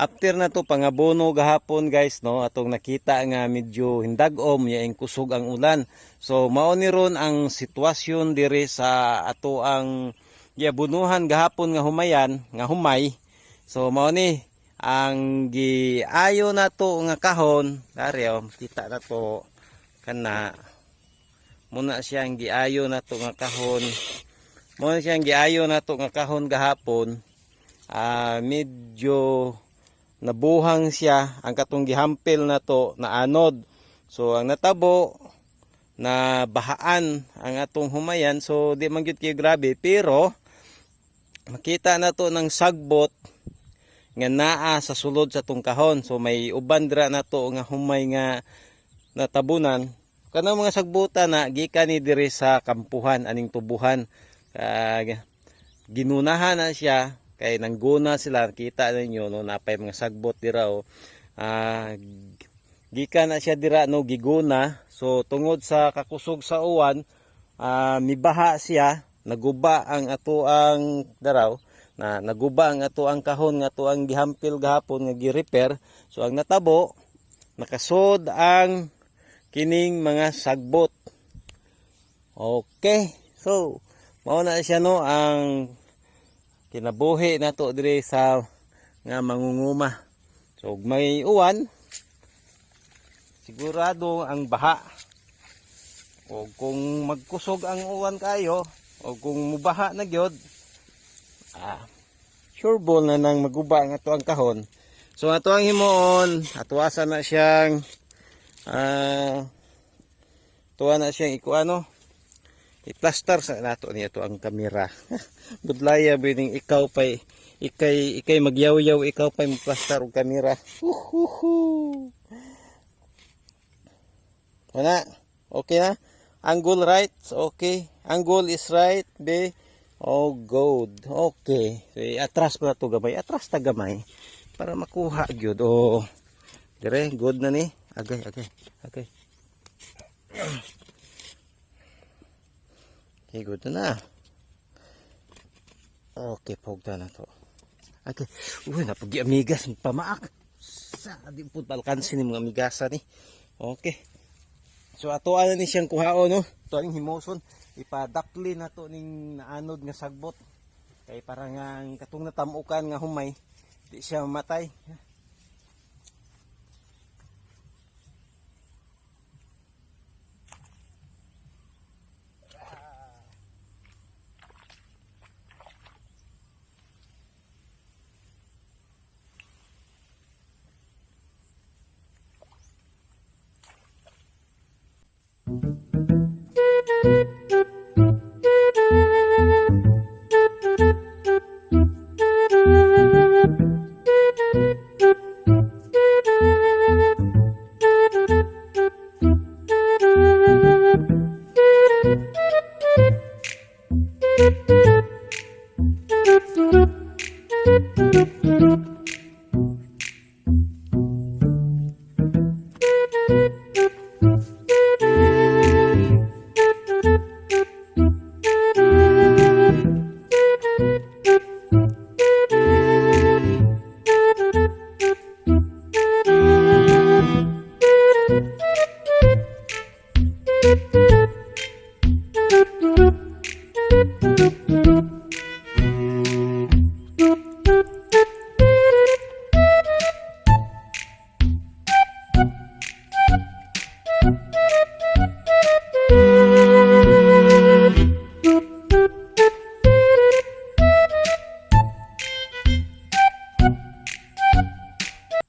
after na to pangabono gahapon guys no? Atong nakita nga medyo hindagom yaing kusog ang ulan. So mao ni ron ang sitwasyon diri sa ato ang giabunuhan gahapon nga humayan nga humay. So mao ni ang giayo na to nga kahon. Dari oh kita na to. Kana muna siyang giayo na to nga kahon. Muna siyang giayo na to nga kahon gahapon. Ah medyo nabuhang siya ang katong gihampil na to na anod. So ang natabo na bahaan ang atong humayan. So di man gyud kay grabe. Pero makita na to ng sagbot nga naa sa sulod sa tong kahon. So may uban dira na to nga humay nga natabunan. Kanang mga sagbuta na gikan ni diri sa kampuhan aning tubuhan. Kag ginunahan na siya kay nangguna sila kita ninyo no napay mga sagbot dira o ah, gikan na siya dira no giguna. So tungod sa kakusog sa uwan ah, mibaha siya naguba ang ato ang daraw na naguba ang ato ang kahon nga ato ang gihampil gahapon nga gi-repair. So ang natabo nakasod ang kining mga sagbot. Okay so mao na siya no ang kinabuhi na to dire sa nga mangunguma. So may uwan sigurado ang baha. O kung magkusog ang uwan kayo o kung mubaha na gyud ah, sure ball na nang maguba ang ato ang kahon. So ato ang himuon atuasa na siyang ah, tuwa na siyang ikuano i-plaster sa nato niya to ang kamera budlaya bining ikaw pay ikay ikay magyaw-yaw ikaw pay mag-plaster og kamera. Wala. Okay na? Angle right? Okay. Angle is right. Be. Oh, good. Okay. So, atras pa to gamay. Atras ta gamay. Para makuha gyud. Oh. Dire, good na ni. Agay, agay. Agay. Good na. Okay, pogda na to. Okay. Uy, napagi amigas pamaak. Sa di po balkansin ni mga amigasa ni. Okay. So ato ana ni siyang kuhaon no. To ang himoson ipadapli na to ning naanod nga sagbot. Kay para nga katong natamukan nga humay di siya mamatay.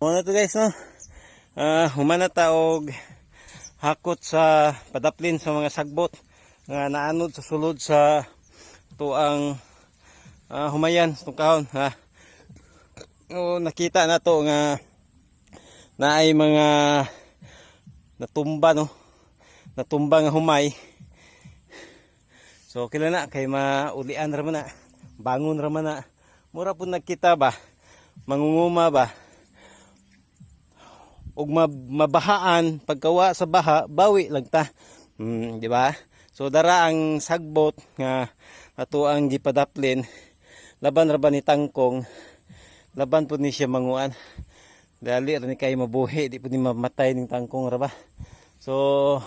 Muna guys. Ah, humana ta og hakot sa padaplin sa mga sagbot nga naanod sa sulod sa tuang ah, humayan itong kahon ha. O, nakita na to nga naay mga natumba no. Natumba nga humay. So kila na kay maulian ra man na. Bangon ra man na. Mura po nagkita ba? Mangunguma ba? Mab- mabahaan pagkawa sa baha bawi lang ta. Mm, di ba? So dara ang sagbot nga ato ang gipadaplin. Laban ra ba ni tangkong? Laban po ni siya manguan. Dali rin kayo mabuhi di po ni mamatay ning tangkong ra ba? So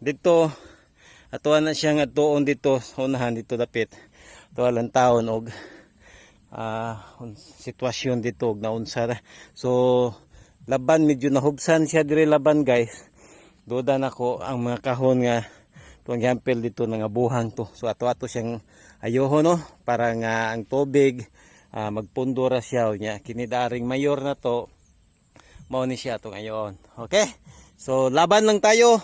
dito atuan na siya nga tuon dito unahan dito dapit. Tuwalan taon og un- sitwasyon dito og naunsa ra. So laban medyo nahubsan siya dire laban guys. Duda nako ang mga kahon nga tuang yampel dito nga buhang to. So ato ato siyang ayoho no? Para nga ang tubig ah, magpundo ra siya nya kinidaring mayor na to mao ni siya tong ayon okay? So laban lang tayo